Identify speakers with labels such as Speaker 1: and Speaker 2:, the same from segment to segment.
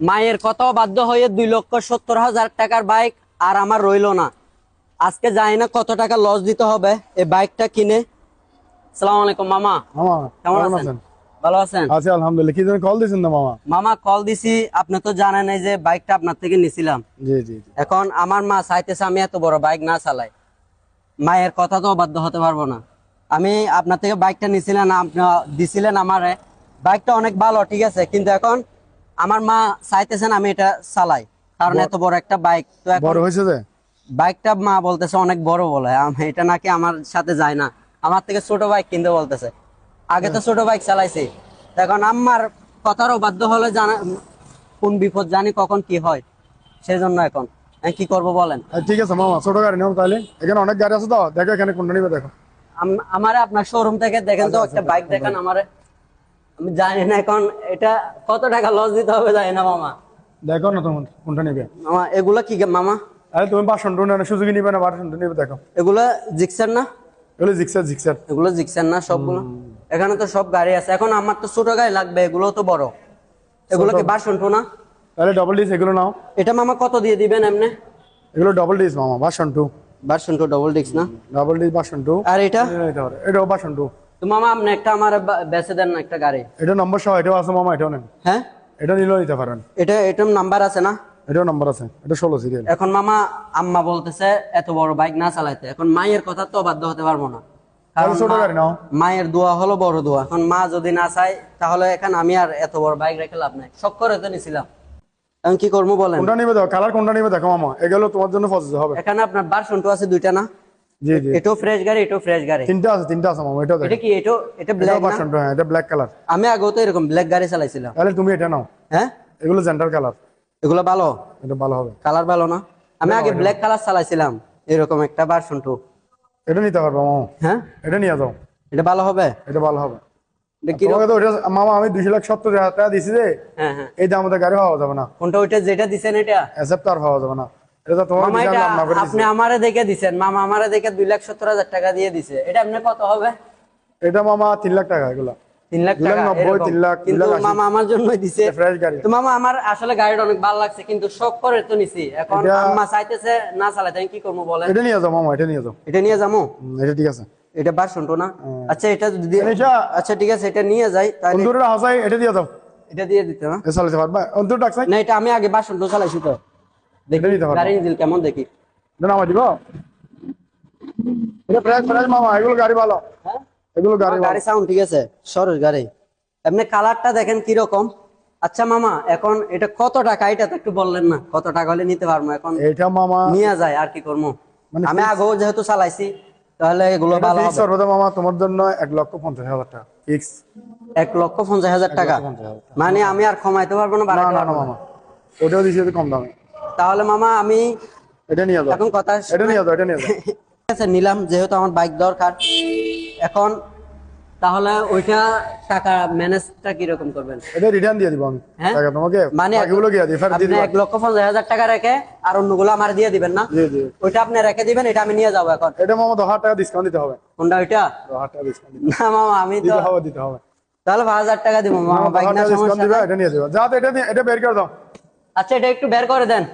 Speaker 1: মায়ের কথাও বাধ্য হয়ে দুই লক্ষ সত্তর হাজার টাকার বাইক আর আমার রইল না। আজকে জানি না কত টাকা লস দিতে হবে? এই বাইকটা কিনে। সালাম আলাইকুম মামা। কেমন আছেন? ভালো আছেন?
Speaker 2: আছি আলহামদুলিল্লাহ। কি জন্য কল দিয়েছেন না মামা?
Speaker 1: মামা কল দিছি। আপনি তো জানেন যে বাইকটা আপনার থেকে নিছিলাম।
Speaker 2: জি জি
Speaker 1: এখন আমার মা চাইতেছে আমি এত বড় বাইক না চালাই। মায়ের কথা তো বাধ্য হতে পারব না। আমি আপনার থেকে বাইকটা নিছিলেন আপনি দিছিলেন আমারে। বাইকটা অনেক ভালো ঠিক আছে? কিন্তু এখন আমার মা চাইতেছেন আমি এটা চালাই। কারণ এত বড় একটা বাইক তো
Speaker 2: বড় হয়েছে যে?
Speaker 1: বাইকটা মা বলতেছে অনেক বড় বলে। আম- এটা নাকি আমার সাথে যায় না। আমার থেকে ছোট বাইক কিনতে বলতেছে। আগে তো ছোট বাইক চালাইছি। এখন আমার কথারও বাধ্য হলে জানা কোন বিপদ জানি কখন কি হয়। সেজন্য এখন। কি করব বলেন?
Speaker 2: ঠিক আছে মামা ছোট গাড়ি নাও তাহলে। এখানে অনেক গাড়ি আছে তো? দেখো এখানে কোনটা নিবে দেখো।
Speaker 1: আম- আমারে আপনার শোরুম থেকে দেখেন তো একটা বাইক দেখেন আমারে। আমি জানি না এখন এটা কত টাকা লস দিতে হবে জানি না মামা।
Speaker 2: দেখো না তোমার কোনটা নিবে?
Speaker 1: মামা এগুলা কি মামা?
Speaker 2: আরে তুমি বাসন টু না সুযোগ নিবে না বাসন টু নিবে দেখো।
Speaker 1: এগুলা জিক্সার না?
Speaker 2: এগুলো জিক্সার জিক্সার।
Speaker 1: এগুলো জিক্সার না সবগুলো? এখানে তো সব গাড়ি আছে। এখন আমার তো ছোট গাড়ি লাগবে এগুলো তো বড়। এগুলো কি বাসন না?
Speaker 2: তাহলে ডবল ডিস এগুলো নাও।
Speaker 1: এটা মামা কত দিয়ে দিবেন এমনি?
Speaker 2: এগুলো ডবল ডিস মামা বাসন টু
Speaker 1: বাসন টু ডবল ডিক্স না?
Speaker 2: ডবল ডিস বাসন টু
Speaker 1: আর এটা?
Speaker 2: এটাও বাসন টু
Speaker 1: তো মামা আপনি একটা আমার বেচে দেন না একটা গাড়ি।
Speaker 2: এটা নম্বর সহ এটাও আছে মামা এটাও নেন।
Speaker 1: হ্যাঁ?
Speaker 2: এটা নিলেও নিতে পারেন।
Speaker 1: এটা এটার নাম্বার আছে না?
Speaker 2: এটাও নাম্বার আছে এটা ষোলো সিরিয়াল
Speaker 1: এখন মামা আম্মা বলতেছে এত বড় বাইক না চালাইতে। এখন মায়ের কথা তো বাধ্য হতে পারব না। কারণ
Speaker 2: ছোট গাড়ি নাও।
Speaker 1: মায়ের দোয়া হলো বড় দোয়া। এখন মা যদি না চায় তাহলে এখন আমি আর এত বড় বাইক রেখে লাভ নাই। শখ করে তো নিছিলাম। এখন কি করব বলেন?
Speaker 2: কোনটা নিবে দেখো কালার কোনটা নিবে দেখো মামা। এগুলো তোমার জন্য প্রযোজ্য হবে।
Speaker 1: এখানে আপনার বারশন টু আছে দুইটা না?
Speaker 2: জি জি।
Speaker 1: এটাও ফ্রেশ গাড়ি এটাও ফ্রেশ গাড়ি।
Speaker 2: তিনটা আছে তিনটা আছে মামা এটাও
Speaker 1: এটা কি এটাও এটা ব্ল্যাক
Speaker 2: এটাও হ্যাঁ এটা ব্ল্যাক কালার
Speaker 1: আমি আগেও তো এরকম ব্ল্যাক গাড়ি চালাইছিলাম।
Speaker 2: তাহলে তুমি এটা নাও।
Speaker 1: হ্যাঁ?
Speaker 2: এগুলো জেন্টার কালার
Speaker 1: এগুলো ভালো?
Speaker 2: এটা ভালো হবে।
Speaker 1: কালার ভালো না? আমি আগে ব্ল্যাক কালার চালাইছিলাম এরকম একটা ভার্সন টু
Speaker 2: এটা নিতে পারব মামা।
Speaker 1: হ্যাঁ?
Speaker 2: এটা নিয়ে যাও।
Speaker 1: এটা ভালো হবে?
Speaker 2: এটা ভালো হবে। মামা আমি দুইশো লাখ সত্তর হাজার টাকা দিছি যে
Speaker 1: হ্যাঁ হ্যাঁ।
Speaker 2: এই দাম গাড়ি পাওয়া যাবে না।
Speaker 1: কোনটা ওইটা যেটা দিছেন এটা?
Speaker 2: আর পাওয়া যাবে না।
Speaker 1: আপনি আমারে দেখে দিছেন। মামা আমারে দেখে দুই লাখ সত্তর হাজার টাকা দিয়ে দিছে। এটা আপনি কত হবে?
Speaker 2: এটা মামা তিন লাখ টাকা এগুলো।
Speaker 1: তিন লাখ টাকা
Speaker 2: তিন লাখ,
Speaker 1: কিন্তু মামা আমার জন্যই দিছে। তো মামা আমার আসলে গাড়িটা অনেক ভালো লাগছে কিন্তু শখ করে তো নিছি। এখন আম্মা চাইতেছে না চালাতে আমি কি করব বলেন?
Speaker 2: এটা নিয়ে যাও মামা এটা নিয়ে যাও।
Speaker 1: এটা নিয়ে যাব?
Speaker 2: এটা ঠিক আছে।
Speaker 1: এটা বার শুনতো না? আচ্ছা এটা যদি আচ্ছা ঠিক আছে এটা নিয়ে যাই তাহলে
Speaker 2: অন্তরের হাসাই এটা দিয়ে দাও
Speaker 1: এটা দিয়ে দিতে না
Speaker 2: এ চালাতে পারবা? অন্তর ডাকসাই
Speaker 1: না এটা আমি আগে বাসন তো চালাইছি তো।
Speaker 2: এটা নিতে পারবা
Speaker 1: কেমন দেখি?
Speaker 2: নামা দিব। এটা ফ্রেশ ফ্রেশ মামা এগুলো গাড়ি ভালো।
Speaker 1: হ্যাঁ?
Speaker 2: এগুলো গাড়ি
Speaker 1: গাড়ি সাউন্ড ঠিক আছে সরস গাড়ি। এমনি কালারটা দেখেন কীরকম? আচ্ছা মামা এখন এটা কত টাকা? এটা তো একটু বললেন না কত টাকা হলে নিতে পারব? এখন
Speaker 2: এটা মামা
Speaker 1: নিয়ে যায় আর কি করব?
Speaker 2: মানে
Speaker 1: আমি আগেও যেহেতু চালাইছি তাহলে এগুলো ভালো হবে।
Speaker 2: সর্বদা মামা তোমার জন্য এক লক্ষ পঞ্চাশ হাজার টাকা ফিক্স
Speaker 1: এক লক্ষ পঞ্চাশ হাজার টাকা? মানে আমি আর কমাইতে পারব না
Speaker 2: না না না
Speaker 1: পারব না।
Speaker 2: মামা ওটাও দিছি কম দামে।
Speaker 1: তাহলে মামা আমি
Speaker 2: এটা নিয়ে যাও।
Speaker 1: এখন কথা
Speaker 2: এটা নিয়ে যাও এটা নিয়ে যাও।
Speaker 1: ঠিক আছে নিলাম যেহেতু আমার বাইক দরকার। এখন তাহলে ওইটা টাকা ম্যানেজটা কীরকম করবেন?
Speaker 2: এটা রিটার্ন দিয়ে দিব আমি।
Speaker 1: হ্যাঁ?
Speaker 2: টাকা তোমাকে?
Speaker 1: মানে
Speaker 2: বাকিগুলো কি দিয়ে ফেরত দিয়ে
Speaker 1: আপনি
Speaker 2: দিব
Speaker 1: এক লক্ষ পঞ্চাশ হাজার টাকা রেখে আর অন্যগুলো আমার দিয়ে দিবেন না?
Speaker 2: জি জি।
Speaker 1: ওইটা আপনি রেখে দিবেন এটা আমি নিয়ে যাব এখন।
Speaker 2: এটা মামা দশ হাজার টাকা ডিসকাউন্ট দিতে হবে।
Speaker 1: কোনটা ওইটা?
Speaker 2: দশ হাজার টাকা ডিসকাউন্ট
Speaker 1: না মামা আমি তো
Speaker 2: দিতে হবে দিতে হবে।
Speaker 1: তাহলে পাঁচ হাজার টাকা দিব মামা বাইক না সমস্যা
Speaker 2: দিবে এটা নিয়ে যাবে। যা এটা এটা বের করে দাও।
Speaker 1: আচ্ছা এটা একটু বের করে দেন।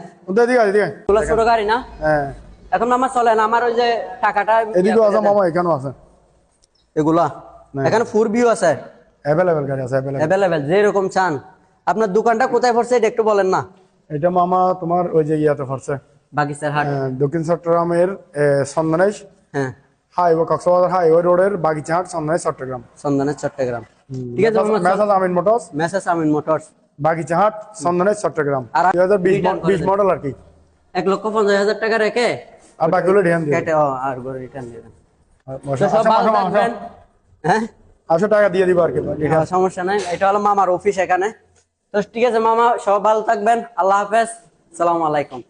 Speaker 1: ছোট গাড়ি না?
Speaker 2: হ্যাঁ।
Speaker 1: এখন মামা চলেন আমার ওই যে টাকাটা
Speaker 2: এদিকেও আছে মামা এখানেও আছে।
Speaker 1: এগুলা? এখানে ফুর ভিউ আছে।
Speaker 2: অ্যাভেলেবেল গাড়ি আছে অ্যাভেলেবেল
Speaker 1: অ্যাভেলেবেল যেরকম চান। আপনার দোকানটা কোথায় পড়ছে এটা একটু বলেন না।
Speaker 2: এটা মামা তোমার ওই যে ইয়াতে পড়ছে।
Speaker 1: বাগিচার হাট।
Speaker 2: দক্ষিণ চট্টগ্রামের সন্ধানেশ
Speaker 1: হ্যাঁ।
Speaker 2: হাইওয়ে কক্সবাজার হাইওয়ে রোডের বাগিচাহাট সন্ধানেশ চট্টগ্রাম।
Speaker 1: চন্দনের চট্টগ্রাম। ঠিক আছে
Speaker 2: message Amin motors.
Speaker 1: Message Amin motors.
Speaker 2: Bagichahat সন্ধানের চট্টগ্রাম। দুই হাজার বিশ মডেল আর কি।
Speaker 1: এক লক্ষ পঞ্চাশ হাজার টাকা রেখে?
Speaker 2: আর বাকিগুলো রিটার্ন
Speaker 1: কেটে আর রিটার্ন দেবেন হ্যাঁ?
Speaker 2: টাকা দিয়ে দিব আর কি।
Speaker 1: সমস্যা নাই। এটা হলো মামার অফিস এখানে। তো ঠিক আছে মামা সব ভালো থাকবেন। আল্লাহ হাফেজ। সালাম আলাইকুম।